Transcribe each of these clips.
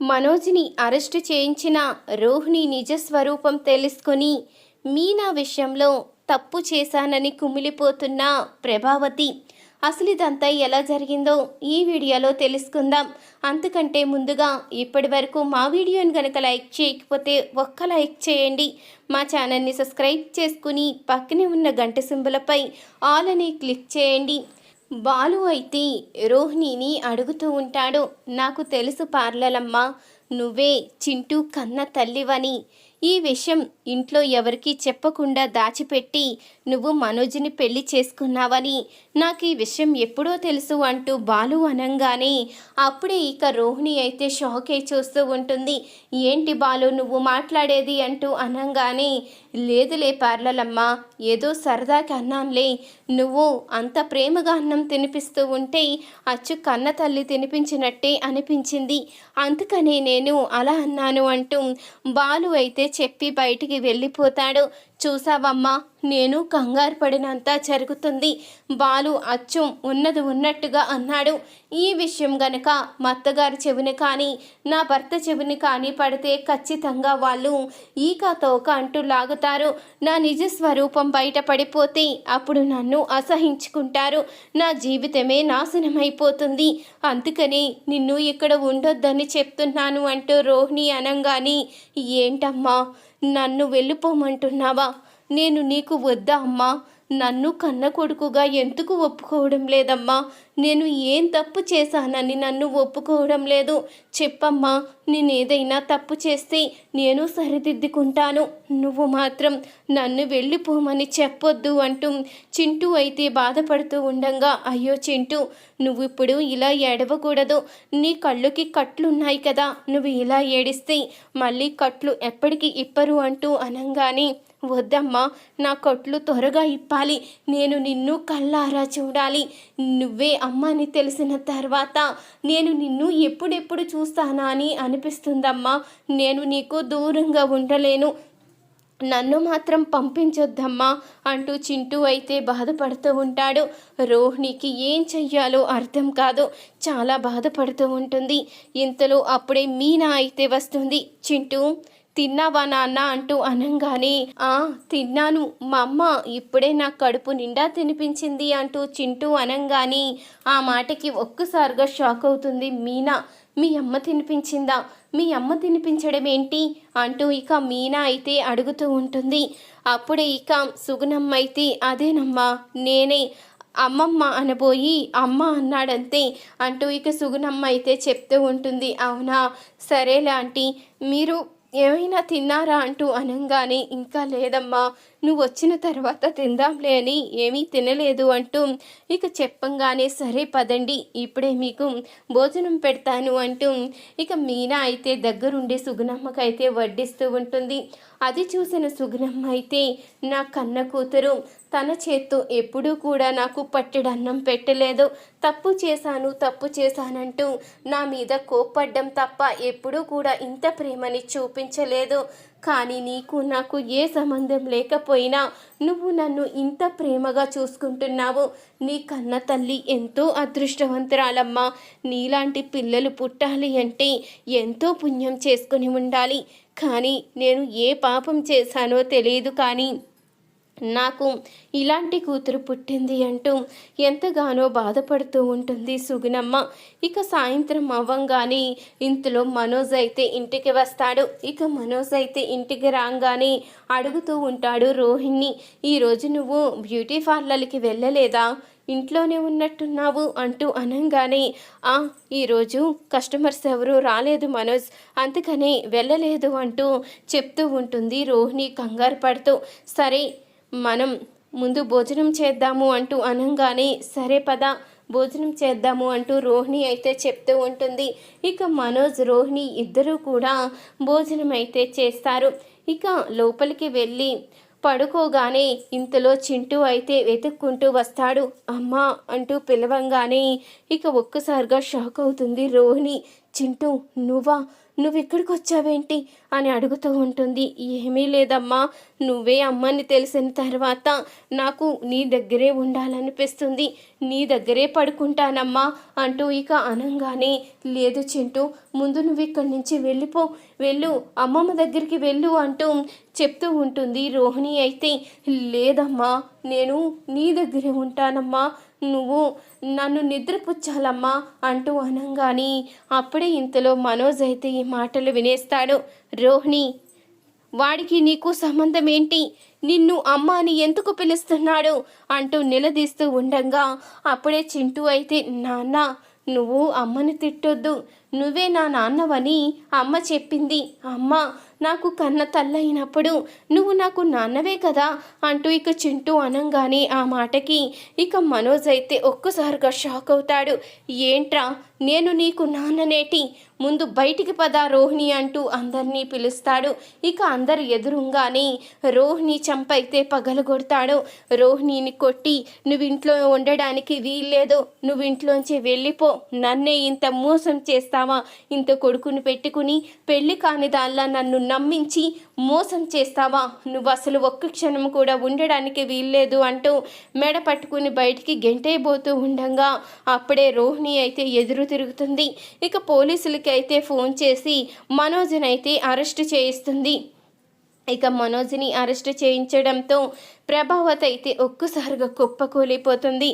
మనోజ్ని arrest చేయించిన రోహిణి నిజస్వరూపం తెలుసుకొని మీనా విషయంలో తప్పు చేశానని కుమిలిపోతున్న ప్రభావతి అసలు ఇదంతా ఎలా జరిగిందో ఈ వీడియోలో తెలుసుకుందాం. అంతకంటే ముందుగా ఇప్పటి వరకు మా వీడియోని కనుక లైక్ చేయకపోతే ఒక్క లైక్ చేయండి. మా ఛానల్ని సబ్స్క్రైబ్ చేసుకుని పక్కనే ఉన్న గంట సింబలపై ఆల్ అని క్లిక్ చేయండి. బాలు అయితే రోహిణిని అడుగుతూ ఉంటాడు. నాకు తెలుసు పార్లలమ్మ నువ్వే చింటూ కన్న తల్లివని. ఈ విషయం ఇంట్లో ఎవరికీ చెప్పకుండా దాచిపెట్టి నువ్వు మనోజ్ని పెళ్ళి చేసుకున్నావని నాకు ఈ విషయం ఎప్పుడో తెలుసు అంటూ బాలు అనంగానే అప్పుడే ఇక రోహిణి అయితే షాకే చూస్తూ ఉంటుంది. ఏంటి బాలు నువ్వు మాట్లాడేది అంటూ అనంగానే లేదులే పార్లలమ్మ ఏదో సరదాకి అన్నాంలే నువ్వు అంత ప్రేమగా అన్నం తినిపిస్తూ ఉంటే అచ్చు కన్న తల్లి తినిపించినట్టే అనిపించింది. అందుకనే నేను అలా అన్నాను అంటూ బాలు అయితే చెప్పి బయటికి వెళ్ళిపోతాడు. చూసావమ్మా నేను కంగారు పడినంత జరుగుతుంది. బాలు అచ్చం ఉన్నది ఉన్నట్టుగా అన్నాడు. ఈ విషయం గనక మా అత్తగారి చెవిని కానీ నా భర్త చెవిని కానీ పడితే ఖచ్చితంగా వాళ్ళు ఈక తోక అంటూ లాగుతారు. నా నిజ స్వరూపం బయటపడిపోతే అప్పుడు నన్ను అసహించుకుంటారు. నా జీవితమే నాశనమైపోతుంది. అందుకని నిన్ను ఇక్కడ ఉండొద్దని చెప్తున్నాను అంటూ రోహిణి అనంగాని ఏంటమ్మా నన్ను వెళ్ళిపోమంటున్నావా? నేను నీకు వద్దా అమ్మా? నన్ను కన్న కొడుకుగా ఎందుకు ఒప్పుకోవడం లేదమ్మా? నేను ఏం తప్పు చేశానని నన్ను ఒప్పుకోవడం లేదు. చెప్పమ్మా నేనేదైనా తప్పు చేస్తే నేను సరిదిద్దుకుంటాను. నువ్వు మాత్రం నన్ను వెళ్ళిపోమని చెప్పొద్దు అంటూ చింటూ అయితే బాధపడుతూ ఉండంగా అయ్యో చింటూ నువ్వు ఇప్పుడు ఇలా ఏడవకూడదు. నీ కళ్ళుకి కట్లున్నాయి కదా. నువ్వు ఇలా ఏడిస్తే మళ్ళీ కట్లు ఎప్పటికీ ఇప్పరు అంటూ అనంగానే వద్దమ్మా నా కొట్లు త్వరగా ఇప్పాలి. నేను నిన్ను కళ్ళారా చూడాలి. నువ్వే అమ్మని తెలిసిన తర్వాత నేను నిన్ను ఎప్పుడెప్పుడు చూస్తానా అని అనిపిస్తుందమ్మా. నేను నీకు దూరంగా ఉండలేను. నన్ను మాత్రం పంపించొద్దమ్మా అంటూ చింటూ అయితే బాధపడుతూ ఉంటాడు. రోహిణికి ఏం చెయ్యాలో అర్థం కాదు. చాలా బాధపడుతూ ఉంటుంది. ఇంతలో అప్పుడే మీనా అయితే వస్తుంది. చింటూ తిన్నావా నాన్న అంటూ అనంగానే ఆ తిన్నాను. మా అమ్మ ఇప్పుడే నా కడుపు నిండా తినిపించింది అంటూ చింటూ అనంగానే ఆ మాటకి ఒక్కసారిగా షాక్ అవుతుంది మీనా. మీ అమ్మ తినిపించిందా? మీ అమ్మ తినిపించడం ఏంటి అంటూ ఇక మీనా అయితే అడుగుతూ ఉంటుంది. అప్పుడే ఇక సుగుణమ్మ అయితే అదేనమ్మా నేనే. అమ్మమ్మ అనబోయి అమ్మ అన్నాడంతే అంటూ ఇక సుగుణమ్మ అయితే చెప్తూ ఉంటుంది. అవునా? సరేలే ఆంటీ. మీరు ఏమైనా తిన్నారా అంటూ అనంగానే ఇంకా లేదమ్మా నువ్వు వచ్చిన తర్వాత తిందాంలే అని ఏమీ తినలేదు అంటూ ఇక చెప్పంగానే సరే పదండి ఇప్పుడే మీకు భోజనం పెడతాను అంటూ ఇక మీనా అయితే దగ్గరుండే సుగుణమ్మకైతే వడ్డిస్తూ ఉంటుంది. అది చూసిన సుగుణమ్మ అయితే నా కన్న కూతురు తన చేత్తో ఎప్పుడూ కూడా నాకు పట్టెడన్నం పెట్టలేదు. తప్పు చేశాను తప్పు చేశానంటూ నా మీద కోప్పడ్డం తప్ప ఎప్పుడూ కూడా ఇంత ప్రేమని చూపించలేదు. కానీ నీకు నాకు ఏ సంబంధం లేకపోయినా నువ్వు నన్ను ఇంత ప్రేమగా చూసుకుంటున్నావు. నీ కన్న తల్లి ఎంతో అదృష్టవంతురాలమ్మా. నీలాంటి పిల్లలు పుట్టాలి అంటే ఎంతో పుణ్యం చేసుకుని ఉండాలి. కానీ నేను ఏ పాపం చేశానో తెలియదు కానీ నాకు ఇలాంటి కూతురు పుట్టింది అంటూ ఎంతగానో బాధపడుతూ ఉంటుంది సుగుణమ్మ. ఇక సాయంత్రం అవ్వంగానే ఇంతలో మనోజ్ అయితే ఇంటికి వస్తాడు. ఇక మనోజ్ అయితే ఇంటికి రాగానే అడుగుతూ ఉంటాడు రోహిణి ఈరోజు నువ్వు బ్యూటీ పార్లర్కి వెళ్ళలేదా? ఇంట్లోనే ఉన్నట్టున్నావు అంటూ అనంగానే ఆ ఈరోజు కస్టమర్స్ ఎవరు రాలేదు మనోజ్ అందుకనే వెళ్ళలేదు అంటూ చెప్తూ ఉంటుంది రోహిణి కంగారు పడుతూ. సరే మనం ముందు భోజనం చేద్దాము అంటూ అనంగానే సరే పద భోజనం చేద్దాము అంటూ రోహిణి అయితే చెప్తూ ఉంటుంది. ఇక మనోజ్ రోహిణి ఇద్దరూ కూడా భోజనం అయితే చేస్తారు. ఇక లోపలికి వెళ్ళి పడుకోగానే ఇంతలో చింటూ అయితే వెతుక్కుంటూ వస్తాడు. అమ్మా అంటూ పిలవంగానే ఇక ఒక్కసారిగా షాక్ అవుతుంది రోహిణి. చింటూ నువ్వా? నువ్వు ఇక్కడికి వచ్చావేంటి అని అడుగుతూ ఉంటుంది. ఏమీ లేదమ్మా. నువ్వే అమ్మని తెలిసిన తర్వాత నాకు నీ దగ్గరే ఉండాలనిపిస్తుంది. నీ దగ్గరే పడుకుంటానమ్మా అంటూ ఇక అనంగానే లేదు చింటూ ముందు నువ్వు ఇక్కడి నుంచి వెళ్ళిపో. వెళ్ళు అమ్మమ్మ దగ్గరికి వెళ్ళు అంటూ చెప్తూ ఉంటుంది. రోహిణి అయితే లేదమ్మా నేను నీ దగ్గరే ఉంటానమ్మా. నువ్వు నన్ను నిద్రపుచ్చాలమ్మా అంటూ అనంగాని అప్పుడే ఇంతలో మనోజ్ అయితే ఈ మాటలు వినేస్తాడు. రోహిణి వాడికి నీకు సంబంధం ఏంటి? నిన్ను అమ్మ అని ఎందుకు పిలుస్తున్నాడు? అంటూ నిలదీస్తూ ఉండంగా అప్పుడే చింటూ అయితే నాన్న నువ్వు అమ్మని తిట్టొద్దు. నువ్వే నా నాన్నవని అమ్మ చెప్పింది. అమ్మ నాకు కన్న తల్లయినప్పుడు నువ్వు నాకు నాన్నవే కదా అంటూ ఇక చింటూ అనంగానే ఆ మాటకి ఇక మనోజ్ అయితే ఒక్కసారిగా షాక్ అవుతాడు. ఏంట్రా నేను నీకు నాన్ననేటి? ముందు బయటికి పద రోహిణి అంటూ అందరినీ పిలుస్తాడు. ఇక అందరు ఎదురుగానే రోహిణి చంపైతే పగలగొడతాడు. రోహిణిని కొట్టి నువ్వు ఇంట్లో ఉండడానికి వీల్లేదు. నువ్వు ఇంట్లోంచి వెళ్ళిపో. నన్నే ఇంత మోసం చేస్తావా ఇంత కొడుకుని పెట్టుకుని పెళ్ళి కాని దానిలా నన్ను నమ్మించి మోసం చేస్తావా? నువ్వు అసలు ఒక్క క్షణం కూడా ఉండడానికి వీల్లేదు అంటూ మెడ పట్టుకుని బయటికి గెంటైపోతూ ఉండగా. అప్పుడే రోహిణి అయితే ఎదురు తిరుగుతుంది. ఇక పోలీసులకి అయితే ఫోన్ చేసి మనోజ్ని అయితే అరెస్ట్ చేయిస్తుంది. ఇక మనోజ్ని అరెస్ట్ చేయించడంతో ప్రభావత్ అయితే ఒక్కసారిగా కుప్పకూలిపోతుంది.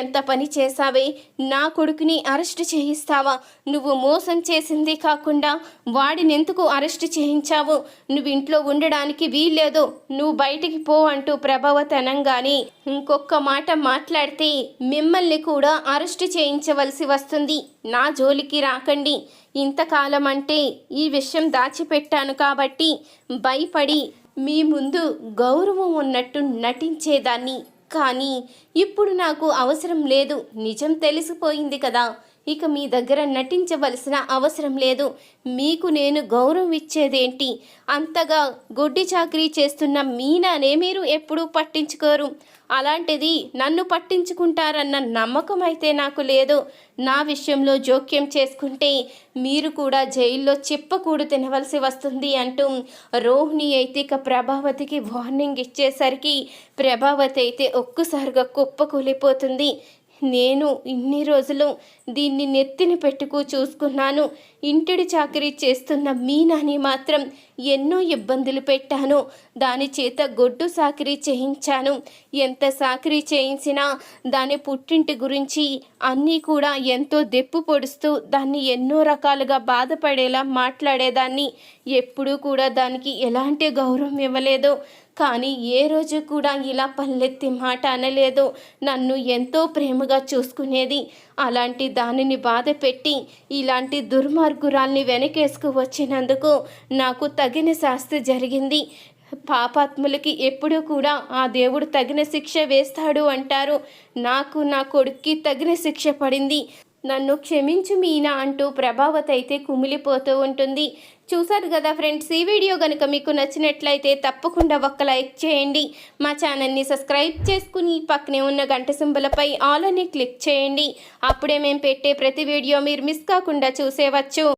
ఎంత పని చేశావే? నా కొడుకుని అరెస్ట్ చేయిస్తావా? నువ్వు మోసం చేసింది కాకుండా వాడిని ఎందుకు అరెస్ట్ చేయించావు? నువ్వు ఇంట్లో ఉండడానికి వీల్లేదు. నువ్వు బయటికి పో అంటూ ప్రభావత్ అనంగానే ఇంకొక మాట మాట్లాడితే మిమ్మల్ని కూడా అరెస్ట్ చేయించవలసి వస్తుంది. నా జోలికి రాకండి. ఇంతకాలం అంటే ఈ విషయం దాచిపెట్టాను కాబట్టి భయపడి మీ ముందు గౌరవం ఉన్నట్టు నటించేదాన్ని. కానీ ఇప్పుడు నాకు అవసరం లేదు. నిజం తెలిసిపోయింది కదా. ఇక మీ దగ్గర నటించవలసిన అవసరం లేదు. మీకు నేను గౌరవం ఇచ్చేదేంటి? అంతగా గొడ్డి చాకరీ చేస్తున్న మీనానే మీరు ఎప్పుడూ పట్టించుకోరు. అలాంటిది నన్ను పట్టించుకుంటారన్న నమ్మకం అయితే నాకు లేదు. నా విషయంలో జోక్యం చేసుకుంటే మీరు కూడా జైల్లో చెప్పకూడు తినవలసి వస్తుంది అంటూ రోహిణి అయితే ఇక ప్రభావతికి వార్నింగ్ ఇచ్చేసరికి ప్రభావతి అయితే ఒక్కసారిగా కుప్పకూలిపోతుంది. నేను ఇన్ని రోజులు దీన్ని నెత్తిన పెట్టుకు చూసుకున్నాను. ఇంటిడి చాకరీ చేస్తున్న మీనాని మాత్రం ఎన్నో ఇబ్బందులు పెట్టాను. దాని చేత గొడ్డు సాకరీ చేయించాను. ఎంత సాకరీ చేయించినా దాని పుట్టింటి గురించి అన్నీ కూడా ఎంతో దెప్పు పొడుస్తూ దాన్ని ఎన్నో రకాలుగా బాధపడేలా మాట్లాడేదాన్ని. ఎప్పుడూ కూడా దానికి ఎలాంటి గౌరవం ఇవ్వలేదు. కానీ ఏ రోజు కూడా ఇలా పల్లెత్తి మాట అనలేదు. నన్ను ఎంతో ప్రేమగా చూసుకునేది. అలాంటి దానిని బాధ పెట్టి ఇలాంటి దుర్మార్గురాల్ని వెనకేసుకు వచ్చినందుకు నాకు తగిన శాస్తి జరిగింది. పాపాత్ములకి ఎప్పుడూ కూడా ఆ దేవుడు తగిన శిక్ష వేస్తాడు అంటారు. నాకు నా కొడుక్కి తగిన శిక్ష పడింది. నన్ను క్షమించు మీనా అంటూ ప్రభావత్ అయితే కుమిలిపోతూ ఉంటుంది. చూసారు కదా ఫ్రెండ్స్ ఈ వీడియో కనుక మీకు నచ్చినట్లయితే తప్పకుండా ఒక్క లైక్ చేయండి. మా ఛానల్ని సబ్స్క్రైబ్ చేసుకుని పక్కనే ఉన్న గంట సింబలపై ఆల్ అని క్లిక్ చేయండి. అప్పుడే మేము పెట్టే ప్రతి వీడియో మీరు మిస్ కాకుండా చూసేవచ్చు.